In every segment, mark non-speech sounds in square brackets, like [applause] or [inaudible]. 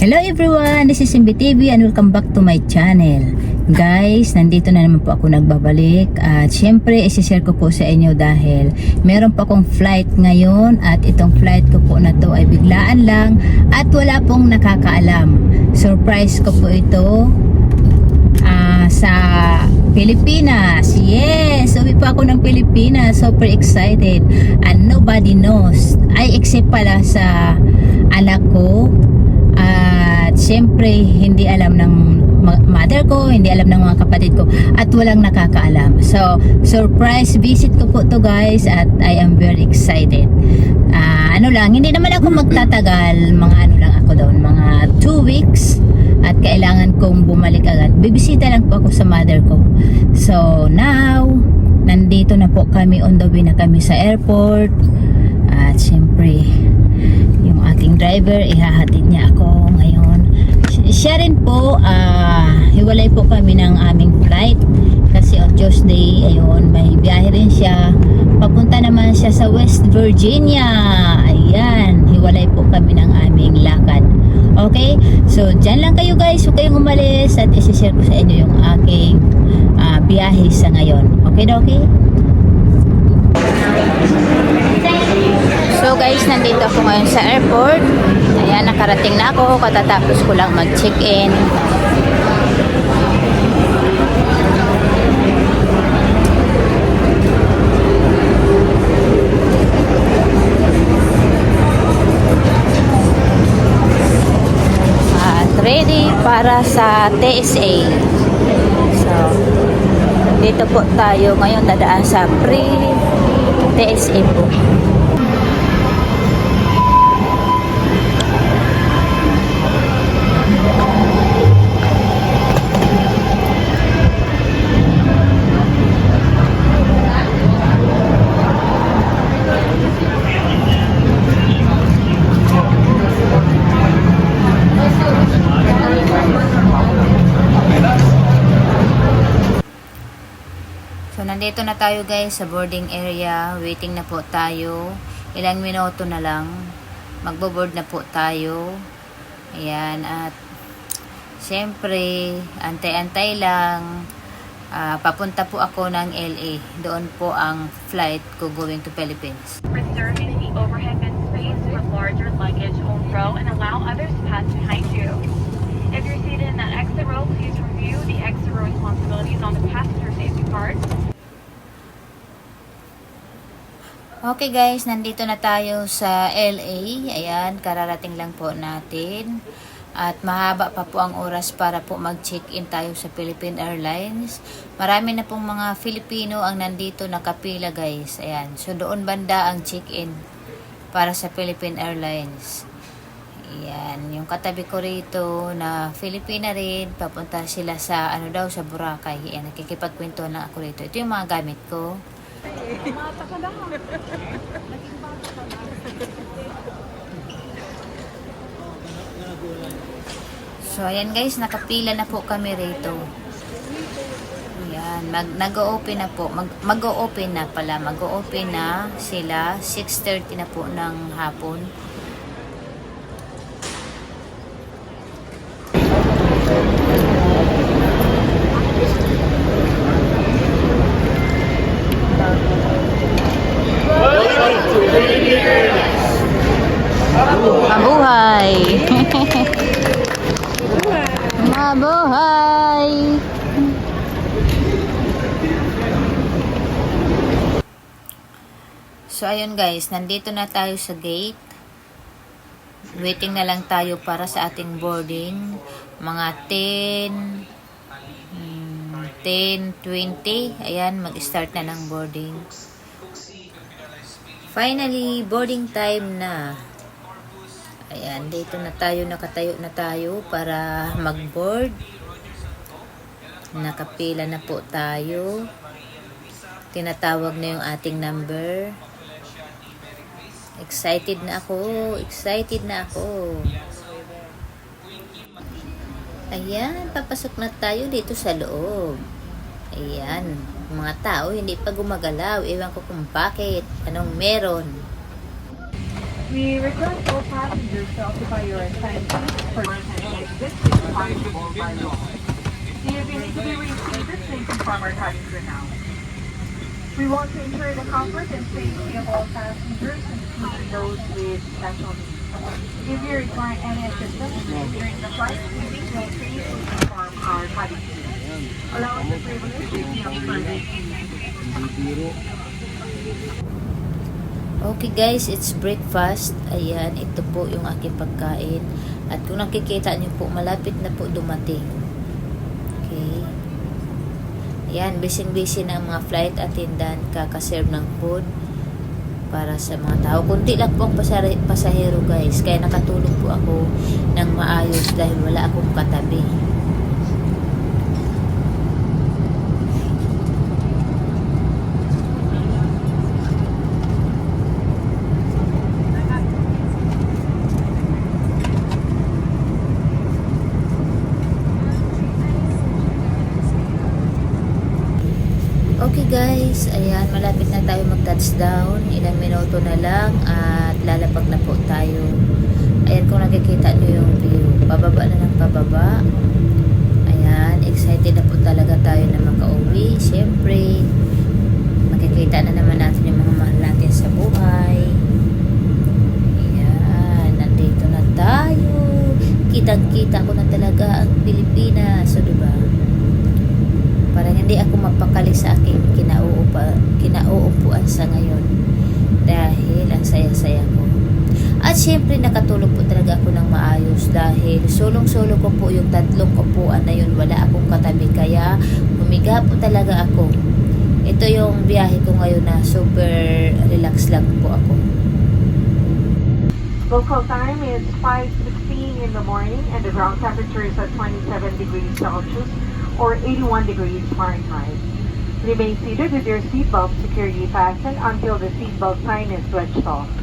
Hello everyone, this is Simbi TV and welcome back to my channel. Guys, nandito na naman po ako nagbabalik at syempre isishare ko po sa inyo dahil meron pa akong flight ngayon at itong flight ko po na to ay biglaan lang at wala pong nakakaalam. Surprise ko po ito ah, sa Pilipinas. Yes! Uwi pa ako ng Pilipinas. Super excited. And nobody knows. Ay, except pala sa anak ko. At syempre, hindi alam ng mother ko, hindi alam ng mga kapatid ko. At walang nakakaalam. So, surprise visit ko po to guys. At I am very excited. Ah, ano lang, hindi naman ako magtatagal. Mga ano lang ako doon. Mga 2 weeks at kailangan kong bumalik agad. Bibisita lang po ako sa mother ko. So now, nandito na po kami on the way na kami sa airport. At syempre, yung aking driver, ihahatid niya ako ngayon. Siya rin po, ah, hiwalay po kami ng aming flight. Kasi on Tuesday, ayun, may biyahe rin siya. Papunta naman siya sa West Virginia. Ayan, hiwalay po kami ng aming lakad. Okay? So, dyan lang kayo guys. Huwag kayong umalis at isi-share ko sa inyo yung aking ah, biyahe sa ngayon. Okay na okay? So guys, nandito ako ngayon sa airport. Ayan, nakarating na ako. Katatapos ko lang mag-check-in. Ready para sa TSA. So, dito po tayo ngayon dadaan sa pre-TSA po. So, nandito na tayo guys sa boarding area. Waiting na po tayo. Ilang minuto na lang. Magbo-board na po tayo. Ayan. At, syempre, antay-antay lang. Ah, papunta po ako ng LA. Doon po ang flight ko going to Philippines. Reserving the overhead bin space for larger luggage on row and allow others to pass behind you. If you're seated in that exit row, please review the exit row responsibilities on the passenger safety card. Okay guys, nandito na tayo sa LA. Ayan, kararating lang po natin. At mahaba pa po ang oras para po mag-check-in tayo sa Philippine Airlines. Marami na pong mga Filipino ang nandito nakapila guys. Ayan, so doon banda ang check-in para sa Philippine Airlines. Ayan, yung katabi ko rito na Filipina rin, papunta sila sa ano daw sa Boracay. Ayan, nakikipagkwento na ako rito. Ito yung mga gamit ko. So, ayan guys, nakapila na po kami rito. Ayan, mag, nag-open na po. Mag, mag-open na pala. Mag-open na sila. 6.30 na po ng hapon. So, ayun guys, nandito na tayo sa gate. Waiting na lang tayo para sa ating boarding. Mga 10, mm, 10, 20. Ayan, mag-start na ng boarding. Finally, boarding time na. Ayan, dito na tayo, nakatayo na tayo para mag-board. Nakapila na po tayo. Tinatawag na yung ating number. Excited na ako. Excited na ako. Ayan, papasok na tayo dito sa loob. Ayan, mga tao hindi pa gumagalaw. Ewan ko kung bakit. Anong meron? We request all passengers to occupy your assigned for exit is possible by law. The to be reinstated, please inform our passengers now. We want to ensure the comfort and safety of all passengers those with special needs. If you require any assistance during the flight, please feel free to inform our cabin crew. Allow us the privilege of further Okay guys, it's breakfast. Ayan, ito po yung aking pagkain. At kung nakikita nyo po, malapit na po dumating. Okay. Ayan, busy-busy na ang mga flight attendant kakaserve ng food para sa mga tao. Kunti lang po ang pasahero guys. Kaya nakatulog po ako ng maayos dahil wala akong katabi. Okay guys, ayan, malapit mag-touchdown. Ilang minuto na lang at lalapag na po tayo. Ayan kung nakikita nyo yung view. Pababa na ng pababa. Ayan, excited na po talaga tayo na makauwi. Siyempre, makikita na naman natin yung mga mahal natin sa buhay. Ayan, nandito na tayo. Kitang-kita ko na talaga ang Pilipinas. So, diba? Parang hindi ako mapakali sa aking kinauupa, kinauupuan sa ngayon. Dahil ang saya-saya ko. At syempre nakatulog po talaga ako ng maayos dahil sulong-solo ko po yung tatlong upuan na yun. Wala akong katabi kaya humiga po talaga ako. Ito yung biyahe ko ngayon na super relax lang po ako. Local time is 5.16 in the morning and the ground temperature is at 27 degrees Celsius or 81 degrees Fahrenheit. Remain seated with your seatbelt securely fastened until the seatbelt sign is switched off.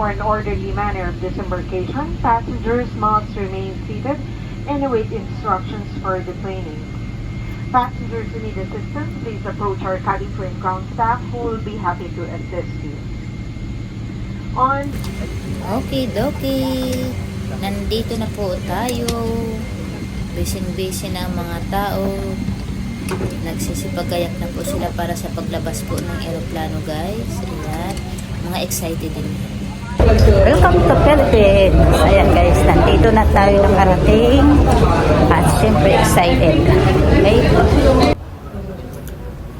For an orderly manner of disembarkation, passengers must remain seated and await instructions for deplaning. Passengers who need assistance, please approach our cabin crew and ground staff who will be happy to assist you. On Okay, dokie. Nandito na po tayo. Busy-busy na ang mga tao. Nagsisipagayak na po sila para sa paglabas po ng eroplano, guys. Ayan. Mga excited din. Welcome to Philippines! Ayan guys, nandito na tayo nakarating. At syempre excited. Okay?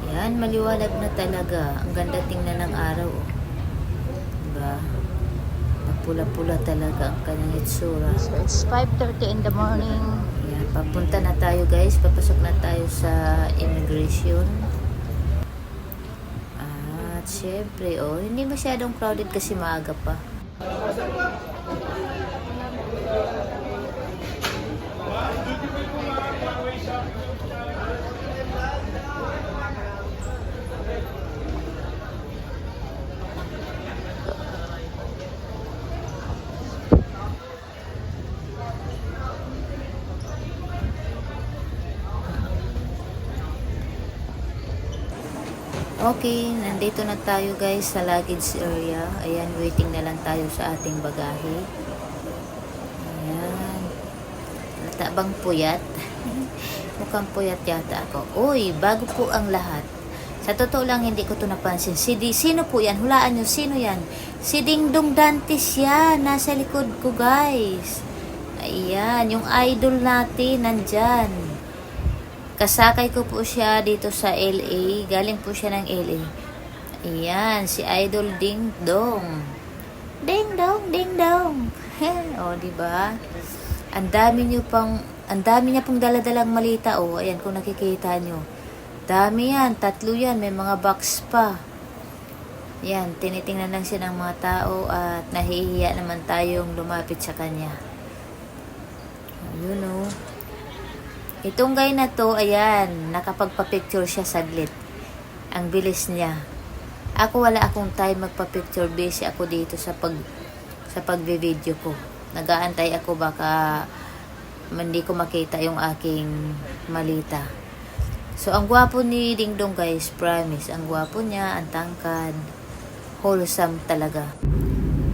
Ayan, maliwanag na talaga. Ang ganda tingnan ng araw. oh. Diba? Pula-pula talaga ang kanyang itsura. So, it's 5.30 in the morning. Ayan, papunta na tayo guys. Papasok na tayo sa immigration. At syempre, oh, hindi masyadong crowded kasi maaga pa. Thank you. Okay, nandito na tayo guys sa luggage area. Ayan, waiting na lang tayo sa ating bagahe. Ayan. Lata bang puyat? [laughs] Mukhang puyat yata ako. Uy, bago po ang lahat. Sa totoo lang, hindi ko to napansin. Si Di, sino po yan? Hulaan nyo, sino yan? Si Dingdong Dantes yan. Nasa likod ko, guys. Ayan, yung idol natin, nandyan. Kasakay ko po siya dito sa LA. Galing po siya ng LA. Ayan, si Idol Ding Dong. Ding Dong, Ding Dong. [laughs] o, di ba? Ang dami niyo pang ang dami niya pong daladalang malita oh. Ayan kung nakikita niyo. Dami yan, tatlo yan, may mga box pa. Yan, tinitingnan lang siya ng mga tao at nahihiya naman tayong lumapit sa kanya. Yun oh. Itong guy na to, ayan, nakapagpa-picture siya saglit. Ang bilis niya. Ako wala akong time magpa-picture, busy ako dito sa pag sa pagbe-video ko. Nagaantay ako baka hindi ko makita yung aking malita. So, ang gwapo ni Ding Dong guys, promise. Ang gwapo niya, ang tangkad. Wholesome talaga.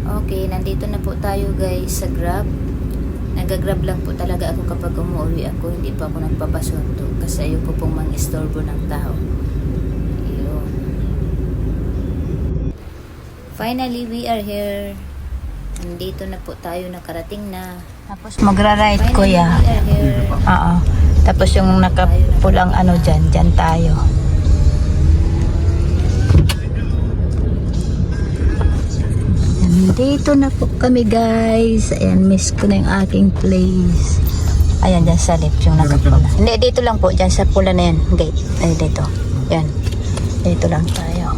Okay, nandito na po tayo guys sa Grab. Nagagrab lang po talaga ako kapag umuwi ako. Hindi pa ako nagpapasundo kasi ayoko pong mang-istorbo ng tao. Yun. Finally, we are here. Nandito na po tayo, nakarating na. Tapos magra-ride Kuya. Oo. Tapos yung nakapulang ano dyan, dyan tayo. Nandito na po kami guys. Ayan, miss ko na yung aking place. Ayan, dyan sa lift yung nakapula. Hindi, dito lang po. Dyan sa pula na yan. Gate. Ay, dito. Yan. Dito lang tayo.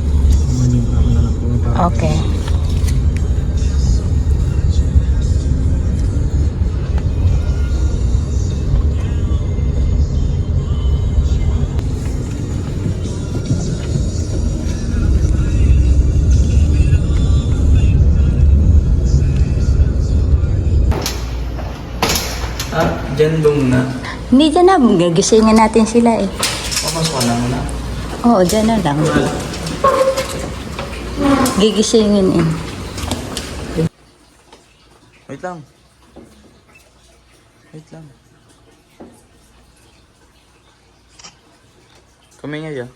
Okay. Dyan ba muna? Hindi dyan na. Gagisingin natin sila eh. Papasok ka na muna. Oo, dyan na lang. Gigisingin eh. Wait lang. Wait lang. Kami nga dyan.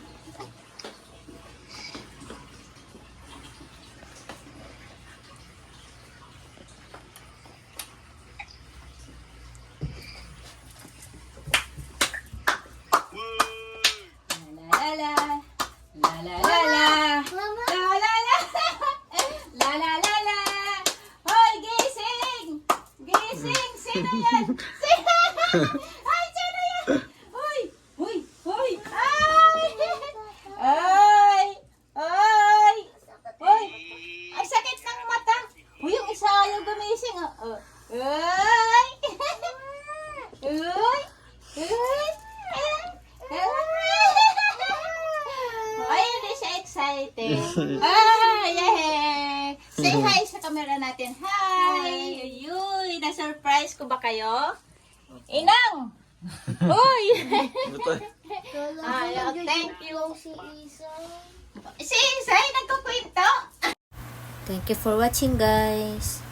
Sino yan? Ay, sino yan? Hoy! Hoy! Hoy! Ay! Ay! Ay! Hoy! Ay, sakit ng mata! Uy, yung isa ayaw gumising. Oh. Ay! Ay, hindi siya excited. Ah, yay! Say hi sa camera natin. Hi! Ayuy, na-surprise ko ba kayo? Inang! [laughs] Uy! [laughs] Ay, oh, thank you. Si Isay, nagkukwento. Thank you for watching, guys.